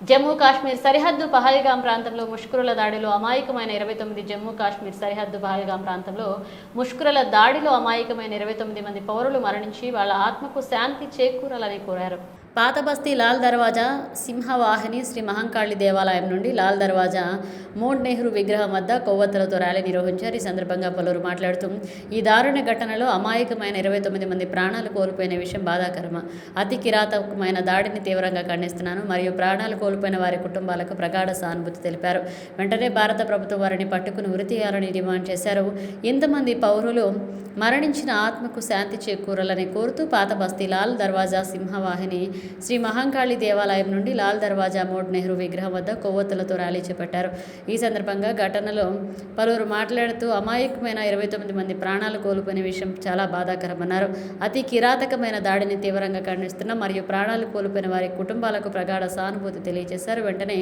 జమ్మూ కాశ్మీర్ సరిహద్దు పహల్గాం ప్రాంతంలో ముష్కరుల దాడిలో అమాయకమైన ఇరవై తొమ్మిది జమ్మూ కాశ్మీర్ సరిహద్దు పహల్గాం ప్రాంతంలో ముష్కరుల దాడిలో అమాయకమైన ఇరవై తొమ్మిది మంది పౌరులు మరణించి వాళ్ళ ఆత్మకు శాంతి చేకూరాలని కోరారు. పాత బస్తీ లాల్ దర్వాజా సింహవాహిని శ్రీ మహంకాళి దేవాలయం నుండి లాల్ దర్వాజా మోడ్ నెహ్రూ విగ్రహం వద్ద కొవ్వొత్తులతో ర్యాలీ నిర్వహించారు. ఈ సందర్భంగా పలువురు మాట్లాడుతూ ఈ దారుణ ఘటనలో అమాయకమైన ఇరవై తొమ్మిది మంది ప్రాణాలు కోల్పోయిన విషయం బాధాకరమ. అతి కిరాతకమైన దాడిని తీవ్రంగా ఖండిస్తున్నాను. మరియు ప్రాణాలు కోల్పోయిన వారి కుటుంబాలకు ప్రగాఢ సానుభూతి తెలిపారు. వెంటనే భారత ప్రభుత్వం వారిని పట్టుకుని ఉరి తీయాలని డిమాండ్ చేశారు. ఇంతమంది పౌరులు మరణించిన ఆత్మకు శాంతి చేకూరాలని కోరుతూ పాత బస్తీ లాల్ దర్వాజా సింహవాహిని శ్రీ మహంకాళి దేవాలయం నుండి లాల్ దర్వాజా మోడ్ నెహ్రూ విగ్రహం వద్ద కొవ్వొత్తులతో ర్యాలీ చేపట్టారు. ఈ సందర్భంగా ఘటనలో పలువురు మాట్లాడుతూ అమాయకమైన ఇరవై తొమ్మిది మంది ప్రాణాలు కోల్పోయిన విషయం చాలా బాధాకరమన్నారు. అతి కిరాతకమైన దాడిని తీవ్రంగా ఖండిస్తున్న మరియు ప్రాణాలు కోల్పోయిన వారి కుటుంబాలకు ప్రగాఢ సానుభూతి తెలియజేశారు. వెంటనే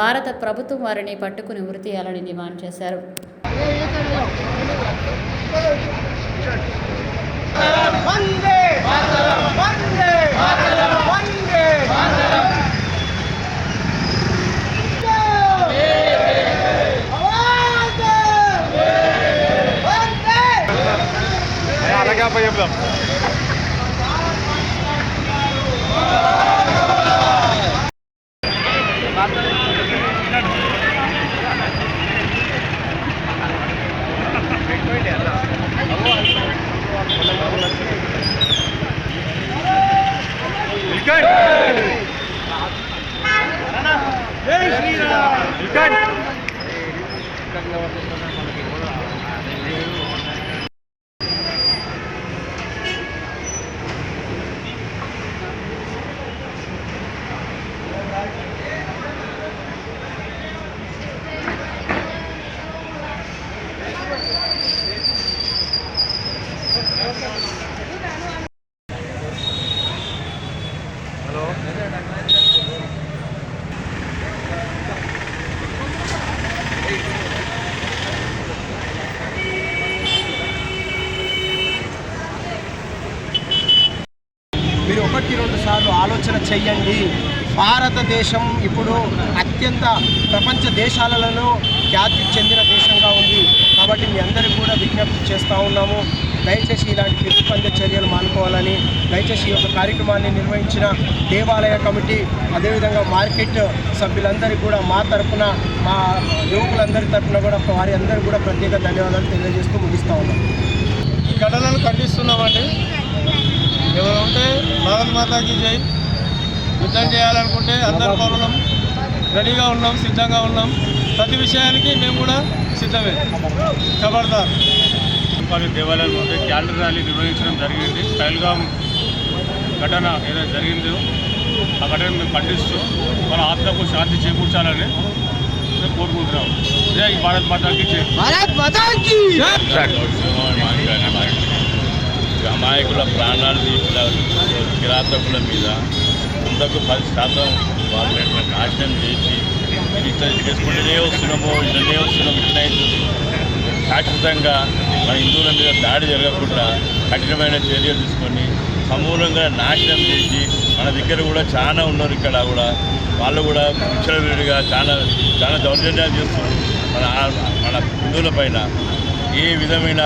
భారత ప్రభుత్వం వారిని పట్టుకుని ఉరి తీయాలని డిమాండ్ చేశారు. వందే వందే được Ikan. Ikan. Ikan lawan మీరు ఒకటి రెండు సార్లు ఆలోచన చెయ్యండి. భారతదేశం ఇప్పుడు అత్యంత ప్రపంచ దేశాలలో ఖ్యాతి చెందిన దేశంగా ఉంది. కాబట్టి మీ అందరికీ కూడా విజ్ఞప్తి చేస్తూ ఉన్నాము. దయచేసి ఇలాంటి ప్రతిస్పంద చర్యలు మానుకోవాలని దయచేసి ఈ యొక్క కార్యక్రమాన్ని నిర్వహించిన దేవాలయ కమిటీ అదేవిధంగా మార్కెట్ సభ్యులందరికీ కూడా మా తరఫున మా యువకులందరి తరఫున కూడా వారి అందరికీ కూడా ప్రత్యేక ధన్యవాదాలు తెలియజేస్తూ ముగిస్తూ ఉన్నాం. ఈ ఘటనను ఖండిస్తున్నామండి. ఎవరు ఉంటే భారత్ మాతాకి జై. యుద్ధం చేయాలనుకుంటే అందరు పౌరులం రెడీగా ఉన్నాం సిద్ధంగా ఉన్నాం. ప్రతి విషయానికి మేము కూడా సిద్ధమే. ఖబర్దార్ పలు దేవాలయాల వద్ద క్యాలెండర్ ర్యాలీ నిర్వహించడం జరిగింది. పైల్గాం ఘటన ఏదైతే జరిగిందో ఆ ఘటన మేము ఖండిస్తూ మన ఆత్మకు శాంతి చేకూర్చాలని మేము కోరుకుంటున్నాం. జై. భారత్ మాతాకి! జై అమాయకుల ప్రాణాలు తీసిన కిరాతకుల మీద వందకు పది శాతం వాళ్ళని నాశనం చేసి ఇది ఇట్లా చేసుకుంటూనే వస్తున్నాము ఇట్లనే వస్తున్నాము ఇట్లనే శాశ్వతంగా మన హిందువుల మీద దాడి జరగకుండా కఠినమైన చర్యలు తీసుకొని సమూలంగా నాశనం చేసి మన దగ్గర కూడా చాలా ఉన్నారు ఇక్కడ కూడా. వాళ్ళు కూడా విచ్చలవిడిగా చాలా చాలా దౌర్జన్యాలు చేస్తున్నారు. మన మన హిందువుల పైన ఏ విధమైన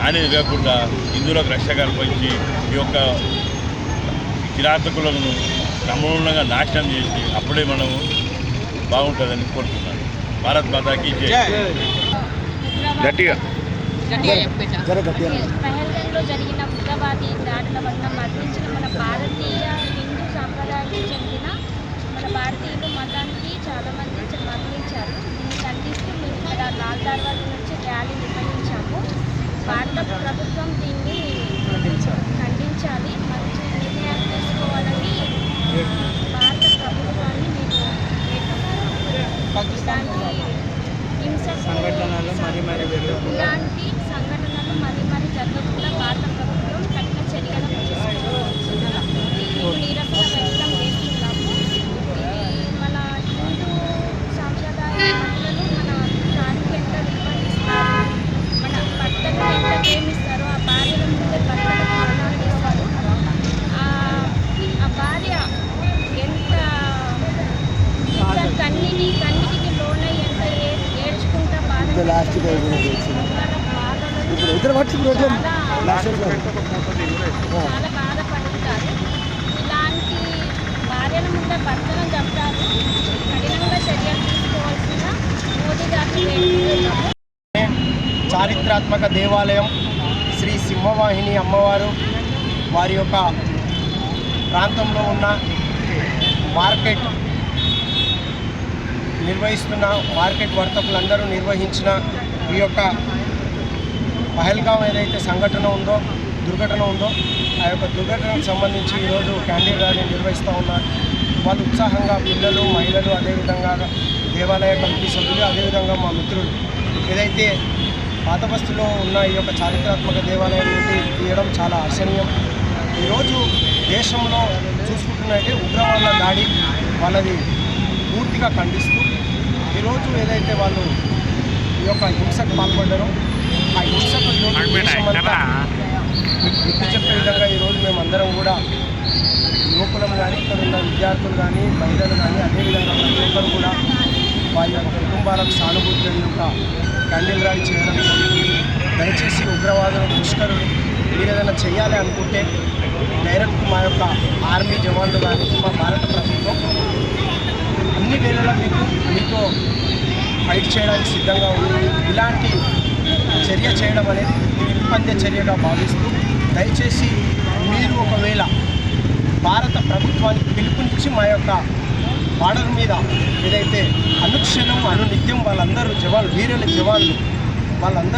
హాని జరగకుండా హిందువులకు రక్ష కల్పించి ఈ యొక్క కిరాతకులను సమూలంగా నాశనం చేసి అప్పుడే మనము బాగుంటుందని కోరుతున్నాను. భారత్ మాతాకి జై. గట్టిగా. జరిగిన ఉగ్రవాది దాడుల వల్ల మరణించిన మన భారతీయ హిందూ సాంప్రదాయానికి చెందిన మన భారతీయులు మతానికి చాలామంది మరణించారు. దీన్ని ఖండిస్తూ మేము ఇక్కడ లాల్ దర్వాజ నుంచి ర్యాలీ నిర్వహించాము. భారత ప్రభుత్వం దీన్ని ఖండించాలి మంచి నిర్ణయాలు తీసుకోవాలని భారత ప్రభుత్వాన్ని మేము ఇలాంటి హింసకు ఇలాంటి సంఘటనలు మరి మరి జరగకుండా భారత ప్రభుత్వం కఠిన చర్యలు తీసుకోవాల్సిందిగా ఈ నిరసన వ్యక్తం చేస్తున్నాము ఇది మన హిందూ సాంప్రదాయ మహిళలు మన దానికి ఎంత విలువనిస్తారు మన భర్తను ఎంత ప్రేమిస్తారో ఆ భార్యల ముందే భర్తలు ప్రాణాలు తీస్తారు ఆ ఆ భార్య ఎంత ఇద్దరు లాస్ట్ ఇప్పుడు ఇద్దరు పట్టి ఇప్పుడు లాస్ట్ చాలా బాధపడుతారు ఇలాంటి భార్యల ముందే భర్తలను చంపారు కఠినంగా చర్యలు తీసుకోవాల్సిన మోదీ గారిని వేడుకుంటున్నాము. చారిత్రాత్మక దేవాలయం శ్రీ సింహవాహిని అమ్మవారు వారి యొక్క ప్రాంతంలో ఉన్న మార్కెట్ నిర్వహిస్తున్న మార్కెట్ వర్తకులందరూ నిర్వహించిన ఈ యొక్క పహల్గాం ఏదైతే సంఘటన ఉందో దుర్ఘటన ఉందో ఆ యొక్క దుర్ఘటనకు సంబంధించి ఈరోజు క్యాండిల్ ర్యాలీ నిర్వహిస్తూ ఉన్నారు. వాళ్ళు ఉత్సాహంగా పిల్లలు మహిళలు అదేవిధంగా దేవాలయ కమిటీ సభ్యులు అదేవిధంగా మా మిత్రులు ఏదైతే పాత బస్తులో ఉన్న ఈ యొక్క చారిత్రాత్మక దేవాలయం నుండి తీయడం చాలా హర్షణీయం ఈరోజు దేశంలో చూసుకుంటున్నట్టే ఉగ్రవాదుల దాడి వాళ్ళది పూర్తిగా ఖండిస్తూ ఈరోజు ఏదైతే వాళ్ళు ఈ యొక్క హింసకు పాల్పడ్డారో ఆ హింసకు గుర్తు చెప్పే విధంగా ఈరోజు మేమందరం కూడా యువకులం కానీ ఇక్కడ ఉన్న విద్యార్థులు కానీ మహిళలు కానీ అదేవిధంగా ప్రతి ఒక్కరు కూడా వారి యొక్క కుటుంబాలకు సానుభూతి యొక్క కండీలు రాయి చేయడం దయచేసి ఉగ్రవాదులు ముష్కరులు మీరు ఏదైనా చేయాలి అనుకుంటే డైరెక్ట్ మా యొక్క ఆర్మీ జవాన్లు కానీ మా భారత ప్రభుత్వం అన్ని వేళలా మీకు మీతో ఫైట్ చేయడానికి సిద్ధంగా ఉంది. ఇలాంటి చర్య చేయడం అనేది నిర్బంధ చర్యగా భావిస్తూ దయచేసి మీరు ఒకవేళ భారత ప్రభుత్వానికి పిలుపునిచ్చి మా యొక్క బార్డర్ మీద ఏదైతే అనుక్షణం అనునిత్యం వాళ్ళందరూ జవాన్లు వీరుల జవాన్లు వాళ్ళందరూ